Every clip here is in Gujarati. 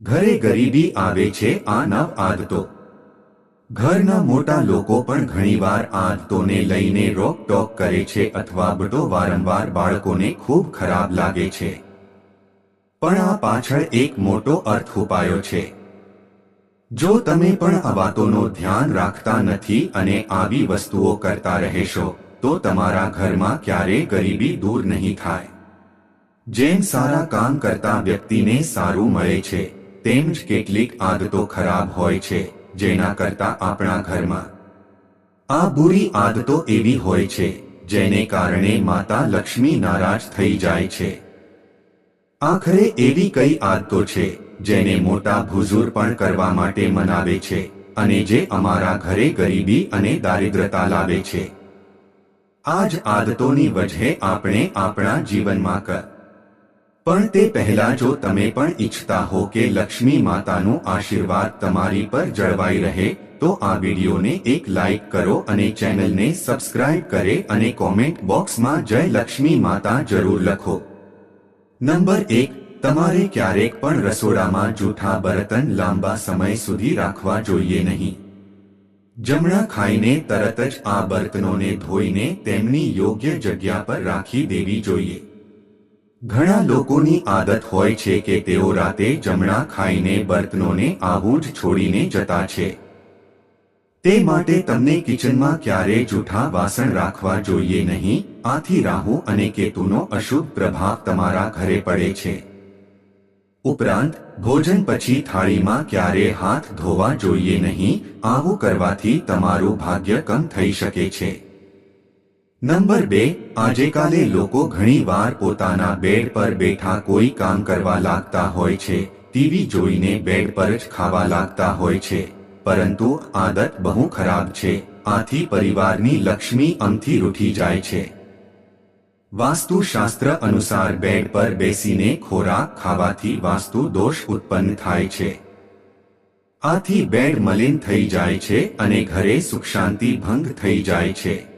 ઘરે ગરીબી આવે છે, આ નવ આદતો. ઘરના મોટા લોકો પણ ઘણીવાર આદતોને લઈને રોકટોક કરે છે અથવા બટો વારંવાર બાળકોને ખૂબ ખરાબ લાગે છે. પણ આ પાછળ એક મોટો અર્થ ઉપાયો છે. જો તમે પણ આ વાતોનો ધ્યાન રાખતા નથી અને આવી વસ્તુઓ કરતા રહેશો, તો તમારા ઘરમાં ક્યારેય ગરીબી દૂર નહીં થાય. જેમ સારા કામ કરતા વ્યક્તિને સારું મળે છે તેમ જ કેટલીક આદતો ખરાબ હોય છે, જેના કરતા આપણા ઘરમાં. આ બુરી આદતો એવી હોય છે, જેને કારણે માતા લક્ષ્મી નારાજ થઈ જાય છે. આખરે એવી કઈ આદતો છે, જેને મોટા ભુજુર પણ કરવા માટે મનાવે છે, અને જે અમારા ઘરે ગરીબી અને દારિદ્રતા લાવે છે. આ જ આદતોની વજહે આપણે આપણા જીવનમાં કર પણ તે પહેલા જો તમે પણ ઈચ્છતા હો કે લક્ષ્મી માતાનું આશીર્વાદ તમારી પર જળવાઈ રહે, તો આ વિડીયોને એક લાઈક કરો અને ચેનલને સબસ્ક્રાઇબ કરે અને કોમેન્ટ બોક્સમાં જય લક્ષ્મી માતા જરૂર લખો. નંબર એક, તમારે ક્યારેક પણ રસોડામાં જૂઠા બર્તન લાંબા સમય સુધી રાખવા જોઈએ નહીં. જમણા ખાઈને તરત જ આ બર્તનોને ધોઈને તેમની યોગ્ય જગ્યા પર રાખી દેવી જોઈએ. ઘણા લોકોની આદત હોય છે કે તેઓ રાતે જમણા ખાઈને બર્તનોને આવું જ છોડીને જતા છે. તે માટે તમને કિચનમાં ક્યારે જૂઠા વાસણ રાખવા જોઈએ નહીં, આથી રાહુ અને કેતુનો અશુભ પ્રભાવ તમારા ઘરે પડે છે. ઉપરાંત, ભોજન પછી થાળીમાં ક્યારે હાથ ધોવા જોઈએ નહીં, આવું કરવાથી તમારું ભાગ્ય કમ થઈ શકે છે. નંબર બે, આજેકાલે લોકો ઘણીવાર પોતાના બેડ પર બેઠા કોઈ કામ કરવા લાગતા હોય છે, ટીવી જોઈને બેડ પર જ ખાવા લાગતા હોય છે. પરંતુ આદત બહુ ખરાબ છે, આથી પરિવારની લક્ષ્મી અમથી રૂઠી જાય છે. વાસ્તુશાસ્ત્ર અનુસાર બેડ પર બેસીને ખોરાક ખાવાથી વાસ્તુ દોષ ઉત્પન્ન થાય છે. આથી બેડ મલિન થઈ જાય છે અને ઘરે સુખ શાંતિ ભંગ થઈ જાય છે.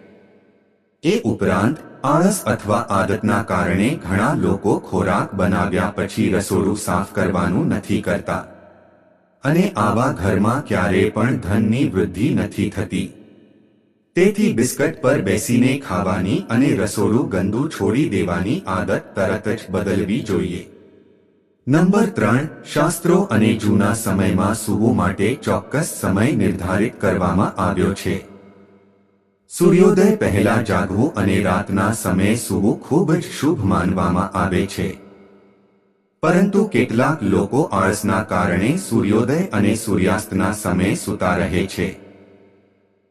એ ઉપરાંત આળસ અથવા આદતના કારણે ઘણા લોકો ખોરાક બનાવ્યા પછી રસોડું સાફ કરવાનું નથી કરતા. અને આવા ઘરમાં ક્યારેય પણ ધનની વૃદ્ધિ નથી થતી. તેથી બિસ્કટ પર બેસીને ખાવાની અને રસોડું ગંદુ છોડી દેવાની આદત તરત જ બદલવી જોઈએ. નંબર ત્રણ, શાસ્ત્રો અને જૂના સમયમાં સૂવું માટે ચોક્કસ સમય નિર્ધારિત કરવામાં આવ્યો છે. સૂર્યોદય પહેલા જાગવું અને રાતના સમયે સૂવું ખૂબ જ શુભ માનવામાં આવે છે. પરંતુ કેટલાક લોકો આળસના કારણે સૂર્યોદય અને સૂર્યાસ્તના સમયે સૂતા રહે છે.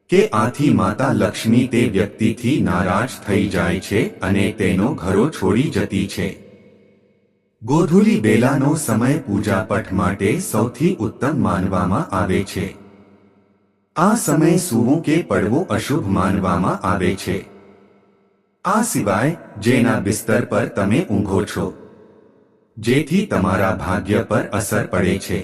કે આથી માતા લક્ષ્મી તે વ્યક્તિથી નારાજ થઈ જાય છે અને તેનો ઘરો છોડી જતી છે. ગોધુલી બેલાનો સમય પૂજાપઠ માટે સૌથી ઉત્તમ માનવામાં આવે છે. આ સમય સૂવું કે પડવું અશુભ માનવામાં આવે છે. આ સિવાય જેના બિસ્તર પર તમે ઊંઘો છો, જેથી તમારા ભાગ્ય પર અસર પડે છે.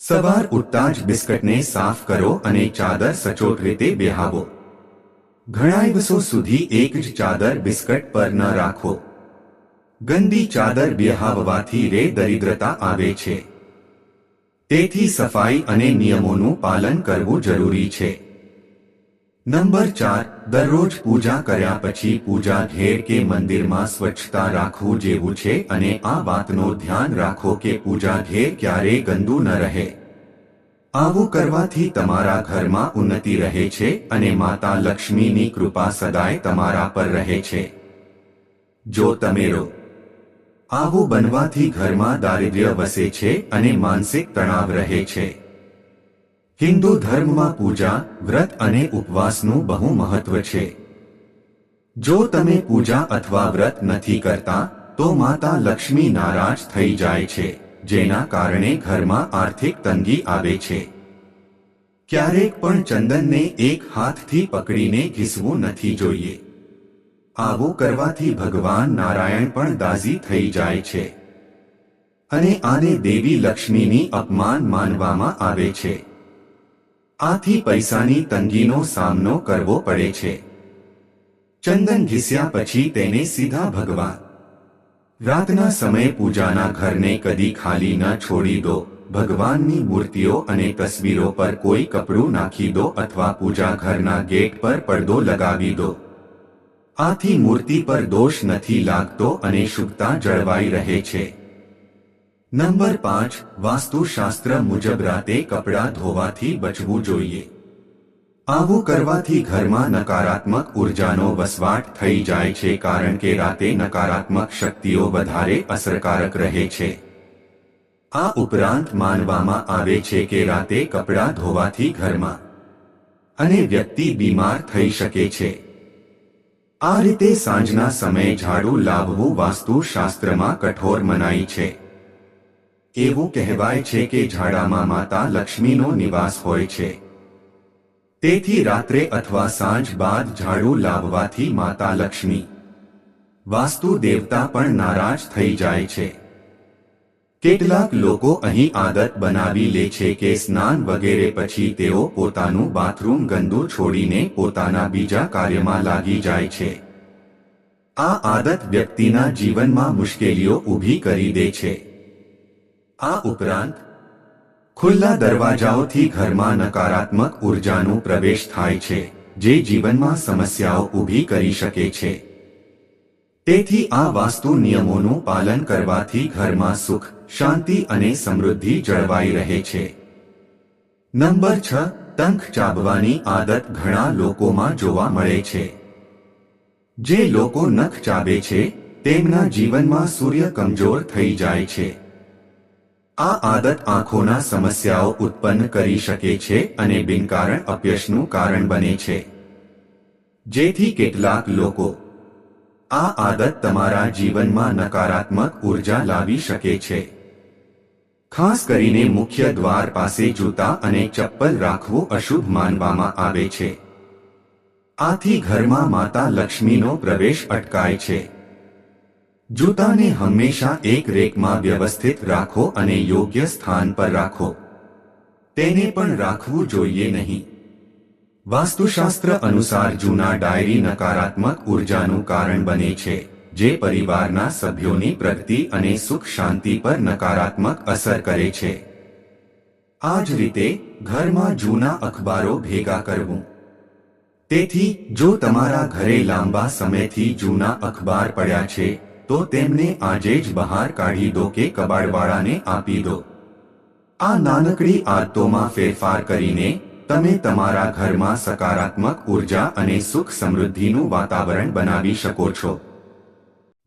સવાર ઉઠતા જ બિસ્કટને સાફ કરો અને ચાદર સચોટ રીતે બેહાવો. ઘણા દિવસો સુધી એક જ ચાદર બિસ્કટ પર ન રાખો. ગંદી ચાદર બેહાવવાથી રે દરિદ્રતા આવે છે. તેથી સફાઈ અને નિયમોનું પાલન કરવું જરૂરી છે. નંબર ચાર, દરરોજ પૂજા કર્યા પછી પૂજા ઘેર કે મંદિરમાં સ્વચ્છતા રાખવું જેવું છે અને આ વાતનો ધ્યાન રાખો કે પૂજા ઘેર ક્યારેય ગંદુ ન રહે. આવું કરવાથી તમારા ઘરમાં ઉન્નતિ રહે છે અને માતા લક્ષ્મીની કૃપા સદાય તમારા પર રહે છે. જો તમે રો આવું બનવાથી ઘરમાં દારિદ્ર્ય વસે છે અને માનસિક તણાવ રહે છે. હિન્દુ ધર્મમાં પૂજા, વ્રત અને ઉપવાસનું બહુ મહત્વ છે. જો તમે પૂજા અથવા વ્રત નથી કરતા, તો માતા લક્ષ્મી નારાજ થઈ જાય છે, જેના કારણે ઘરમાં આર્થિક તંગી આવે છે. ક્યારેક પણ ચંદનને એક હાથથી પકડીને ઘીસવું નથી જોઈએ. આવું કરવાથી ભગવાન નારાયણ પણ દાઝી થઈ જાય છે. અને આને દેવી લક્ષ્મીની અપમાન માનવામાં આવે છે. આથી પૈસાની તંગીનો સામનો કરવો પડે છે. ચંદન ઘીસ્યા પછી તેને સીધા ભગવાન. રાતના સમયે પૂજાના ઘરને કદી ખાલી ન છોડી દો. ભગવાનની મૂર્તિઓ અને તસવીરો પર કોઈ કપડું નાખી દો અથવા પૂજા ઘરના ગેટ પર પડદો લગાવી દો. આથી મૂર્તિ પર દોષ નથી લાગતો અને શુભતા જળવાઈ રહે છે. નંબર પાંચ, વાસ્તુશાસ્ત્ર મુજબ રાતે કપડાં ધોવાથી બચવું જોઈએ. આવું કરવાથી ઘરમાં નકારાત્મક ઉર્જાનો વસવાટ થઈ જાય છે કારણ કે રાતે નકારાત્મક શક્તિઓ વધારે અસરકારક રહે છે. આ ઉપરાંત માનવામાં આવે છે કે રાતે કપડાં ધોવાથી ઘરમાં અને વ્યક્તિ બીમાર થઈ શકે છે. આ રીતે સાંજના સમયે ઝાડુ લાવવું વાસ્તુશાસ્ત્રમાં કઠોર મનાય છે. એવું કહેવાય છે કે ઝાડામાં માતા લક્ષ્મીનો નિવાસ હોય છે. તેથી રાત્રે અથવા સાંજ બાદ ઝાડુ લાવવાથી માતા લક્ષ્મી, વાસ્તુ દેવતા પણ નારાજ થઈ જાય છે. કેટલાક લોકો અહીં આદત બનાવી લે છે કે સ્નાન વગેરે પછી તેઓ પોતાનું બાથરૂમ ગંદુ છોડીને પોતાના બીજા કાર્યમાં લાગી જાય છે. આ આદત વ્યક્તિના જીવનમાં મુશ્કેલીઓ ઊભી કરી દે છે. આ ઉપરાંત, ખુલ્લા દરવાજાઓથી ઘરમાં નકારાત્મક ઉર્જાનું પ્રવેશ થાય છે, જે જીવનમાં સમસ્યાઓ ઊભી કરી શકે છે. તેથી આ વાસ્તુ નિયમોનું પાલન કરવાથી ઘરમાં સુખ શાંતિ અને સમૃદ્ધિ જળવાઈ રહે છે. નંબર છ તંખ ચાબવાની આદત ઘણા લોકોમાં જોવા મળે છે. જે લોકો નખ ચાબે છે, તેમના જીવનમાં સૂર્ય કમજોર થઈ જાય છે. આ આદત આંખોના સમસ્યાઓ ઉત્પન્ન કરી શકે છે અને બિનકારણ અપયશનું કારણ બને છે. જેથી કેટલાક લોકો આ આદત તમારા જીવનમાં નકારાત્મક ઊર્જા લાવી શકે છે. ખાસ કરીને મુખ્ય દ્વાર પાસે જૂતા અને ચપ્પલ રાખવું અશુભ માનવામાં આવે છે. આથી ઘરમાં માતા લક્ષ્મીનો પ્રવેશ અટકાય છે. જૂતાને હંમેશા એક રેકમાં વ્યવસ્થિત રાખો અને યોગ્ય સ્થાન પર રાખો. તેને પણ રાખવું જોઈએ નહીં. વાસ્તુશાસ્ત્ર અનુસાર જૂના ડાયરી નકારાત્મક ઉર્જાનું કારણ બને છે. જે પરિવારના સભ્યોની પ્રગતિ અને સુખ શાંતિ પર નકારાત્મક અસર કરે છે. આ જ રીતે ઘરમાં જૂના અખબારો ભેગા કરવું. તેથી, જો તમારા ઘરે લાંબા સમયથી જૂના અખબાર પડ્યા છે, તો તેમને આજે જ બહાર કાઢી દો કે કબાડવાળાને આપી દો. આ નાનકડી આદતોમાં ફેરફાર કરીને, તમે તમારા ઘરમાં સકારાત્મક ઊર્જા અને સુખ સમૃદ્ધિનું વાતાવરણ બનાવી શકો છો.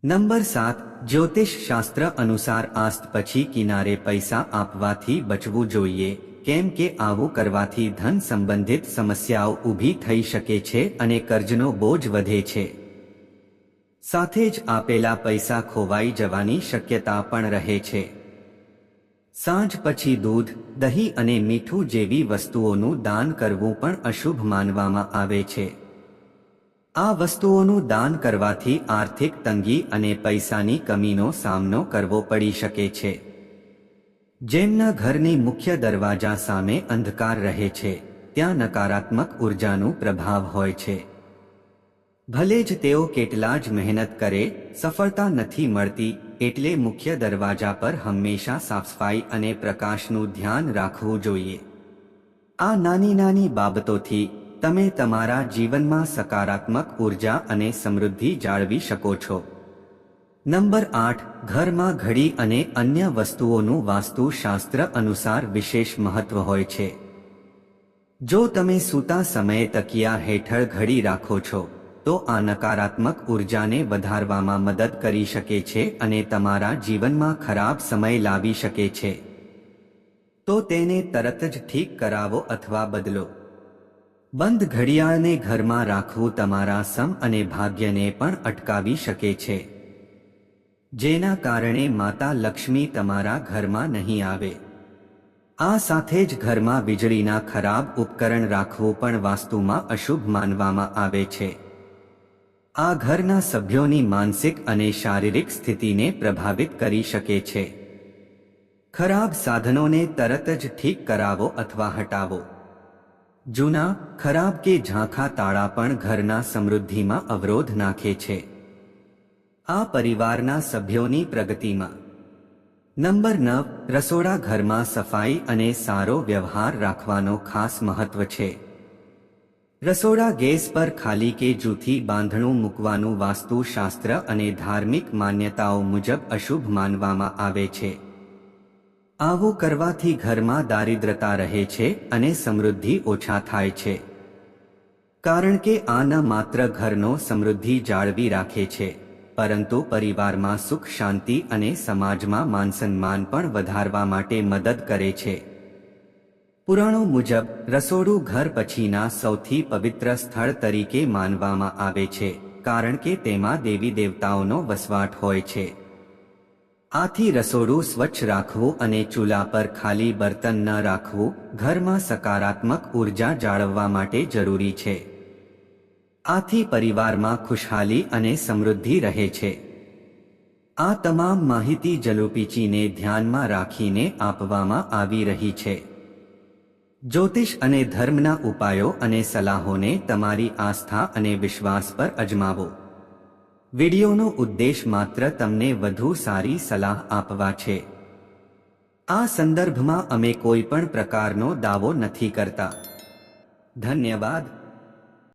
નંબર સાત, જ્યોતિષ શાસ્ત્ર અનુસાર આસ્ત પછી કિનારે પૈસા આપવાથી બચવું જોઈએ, કેમ કે આવું કરવાથી ધન સંબંધિત સમસ્યાઓ ઊભી થઈ શકે છે અને કર્જનો બોજ વધે છે. સાથે જ આપેલા પૈસા ખોવાઈ જવાની શક્યતા પણ રહે છે. સાંજ પછી દૂધ, દહીં અને મીઠું જેવી વસ્તુઓનું દાન કરવું પણ અશુભ માનવામાં આવે છે. આ વસ્તુઓનું દાન કરવાથી આર્થિક તંગી અને પૈસાની કમીનો સામનો કરવો પડી શકે છે. જેમના ઘરની મુખ્ય દરવાજા સામે અંધકાર રહે છે, ત્યાં નકારાત્મક ઉર્જાનું પ્રભાવ હોય છે. ભલે જ તેઓ કેટલા જ મહેનત કરે, સફળતા નથી મળતી, એટલે મુખ્ય દરવાજા પર હંમેશા સાફસફાઈ અને પ્રકાશનું ધ્યાન રાખવું જોઈએ. આ નાની નાની બાબતોથી તમે તમારા જીવનમાં સકારાત્મક ઊર્જા અને સમૃદ્ધિ જાળવી શકો છો. નંબર આઠ, ઘરમાં ઘડી અને અન્ય વસ્તુઓનું વાસ્તુશાસ્ત્ર અનુસાર વિશેષ મહત્વ હોય છે. જો તમે સૂતા સમયે તકિયા હેઠળ ઘડી રાખો છો, તો આ નકારાત્મક ઉર્જાને વધારવામાં મદદ કરી શકે છે અને તમારા જીવનમાં ખરાબ સમય લાવી શકે છે. તો તેને તરત જ ઠીક કરાવો અથવા બદલો. બંધ ઘડિયાળને ઘરમાં રાખવું તમારા સમ અને ભાગ્યને પણ અટકાવી શકે છે. જેના કારણે માતા લક્ષ્મી તમારા ઘરમાં નહીં આવે. આ સાથે જ ઘરમાં વીજળીના ખરાબ ઉપકરણ રાખવું પણ વાસ્તુમાં અશુભ માનવામાં આવે છે. આ ઘરના સભ્યોની માનસિક અને શારીરિક સ્થિતિને પ્રભાવિત કરી શકે છે. ખરાબ સાધનોને તરત જ ઠીક કરાવો અથવા હટાવો. જૂના, ખરાબ કે ઝાંખા તાળા પણ ઘરના સમૃદ્ધિમાં અવરોધ નાખે છે. આ પરિવારના સભ્યોની પ્રગતિમાં. નંબર નવ, રસોડા ઘરમાં સફાઈ અને સારો વ્યવહાર રાખવાનો ખાસ મહત્વ છે. રસોડા ગેસ પર ખાલી કે જૂથી બાંધણું મૂકવાનું વાસ્તુશાસ્ત્ર અને ધાર્મિક માન્યતાઓ મુજબ અશુભ માનવામાં આવે છે. આવું કરવાથી ઘરમાં દારિદ્રતા રહે છે અને સમૃદ્ધિ ઓછા થાય છે. કારણ કે આ ન માત્ર ઘરનો સમૃદ્ધિ જાળવી રાખે છે, પરંતુ પરિવારમાં સુખ શાંતિ અને સમાજમાં માન સન્માન પણ વધારવા માટે મદદ કરે છે. પુરાણો મુજબ, રસોડું ઘર પછીના સૌથી પવિત્ર સ્થળ તરીકે માનવામાં આવે છે, કારણ કે તેમાં દેવી દેવતાઓનો વસવાટ હોય છે. આથી રસોડું સ્વચ્છ રાખવું અને ચૂલા પર ખાલી બર્તન ન રાખવું ઘરમાં સકારાત્મક ઊર્જા જાળવવા માટે જરૂરી છે. આથી પરિવારમાં ખુશહાલી અને સમૃદ્ધિ રહે છે. આ તમામ માહિતી જલુપીચીને ધ્યાનમાં રાખીને આપવામાં આવી રહી છે. જ્યોતિષ અને ધર્મના ઉપાયો અને સલાહોને તમારી આસ્થા અને વિશ્વાસ પર અજમાવો. વિડિયોનો ઉદ્દેશ માત્ર તમને વધુ સારી સલાહ આપવા છે. આ સંદર્ભમાં અમે કોઈ પણ પ્રકારનો દાવો નથી કરતા. ધન્યવાદ.